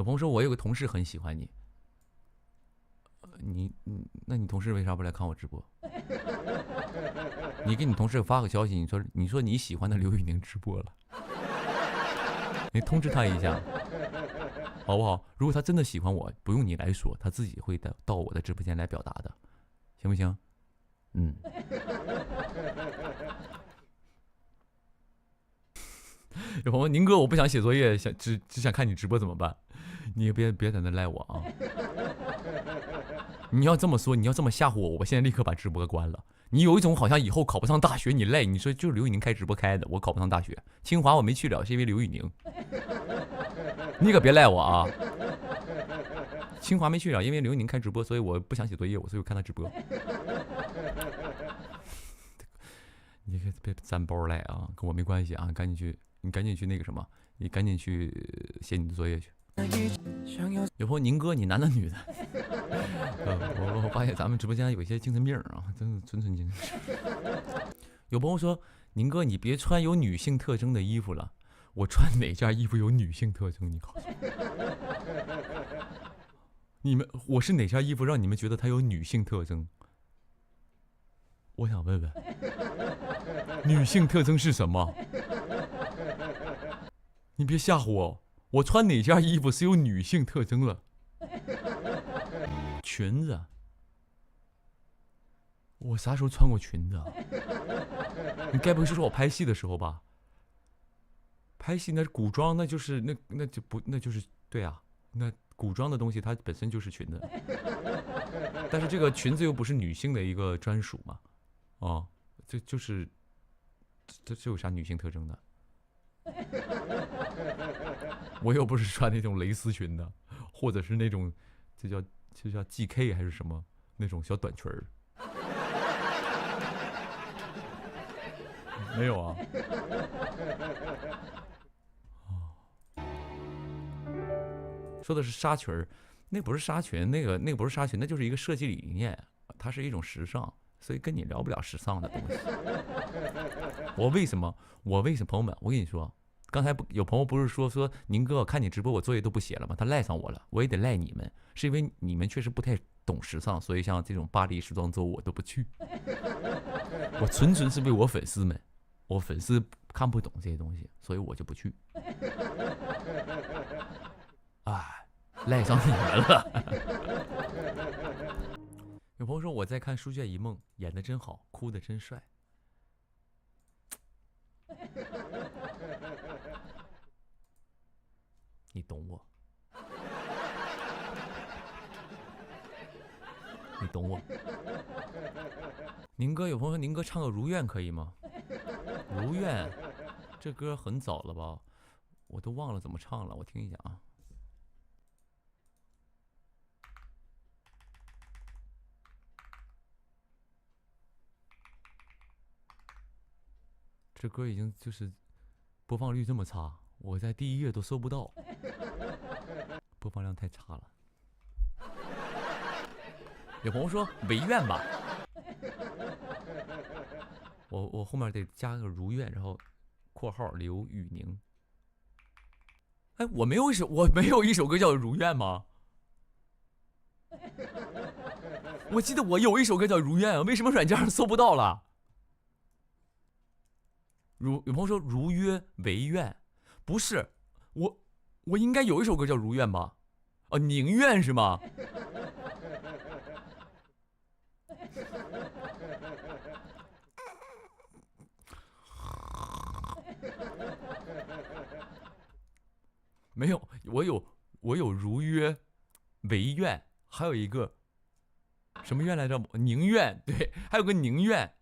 有朋友说我有个同事很喜欢你，你你那你同事为啥不来看我直播？你给你同事发个消息，你说你说你喜欢的刘宇宁直播了，你通知他一下，好不好？如果他真的喜欢我，不用你来说，他自己会到到我的直播间来表达的，行不行？嗯。有朋友，宁哥，我不想写作业，想只只想看你直播怎么办？你别别在那赖我啊！你要这么说，你要这么吓唬我，我现在立刻把直播关了。你有一种好像以后考不上大学你赖，你说就是刘宇宁开直播开的，我考不上大学，清华我没去了，是因为刘宇宁。你可别赖我啊！清华没去了，因为刘宇宁开直播，所以我不想写作业，我所以我看他直播。你可别沾包赖啊，跟我没关系啊，赶紧去。你赶紧去那个什么，你赶紧去写你的作业去。有朋友宁哥，你男的女的？我我发现咱们直播间有一些精神病啊，真是纯纯精神。有朋友说宁哥，你别穿有女性特征的衣服了。我穿哪件衣服有女性特征？你告诉我。你们我是哪件衣服让你们觉得它有女性特征？我想问问，女性特征是什么？你别吓唬我！我穿哪件衣服是有女性特征了？裙子？我啥时候穿过裙子？你该不会是说我拍戏的时候吧？拍戏那古装，那就是那那就不那就是对啊，那古装的东西它本身就是裙子，但是这个裙子又不是女性的一个专属嘛？哦，这就是这这有啥女性特征的？我又不是穿那种蕾丝裙的，或者是那种，这叫这叫 G K 还是什么那种小短裙儿？没有啊。说的是纱裙儿，那不是纱裙，那个那个不是纱裙，那就是一个设计理念，它是一种时尚，所以跟你聊不了时尚的东西。我为什么？我为什么？朋友们，我跟你说。刚才不有朋友不是说说宁哥，我看你直播，我作业都不写了吗？他赖上我了，我也得赖你们，是因为你们确实不太懂时尚，所以像这种巴黎时装周我都不去。我纯纯是为我粉丝们，我粉丝看不懂这些东西，所以我就不去。哎，赖上你们了。有朋友说我在看《书卷一梦》，演的真好，哭的真帅。你懂我，你懂我。宁哥有朋友说宁哥唱个《如愿》可以吗？《如愿》这歌很早了吧？我都忘了怎么唱了，我听一下啊。这歌已经就是播放率这么差，我在第一页都搜不到。播放量太差了。有朋友说“唯愿”吧，我我后面得加个“如愿”，然后括号刘宇宁。哎，我没有一首，我没有一首歌叫《如愿》吗？我记得我有一首歌叫《如愿》，为什么软件搜不到了？如有朋友说“如约唯愿”，不是我。我应该有一首歌叫《如愿》吧？哦，宁愿是吗？没有，我有我有如约、唯愿，还有一个什么愿来着？宁愿，对，还有个宁愿。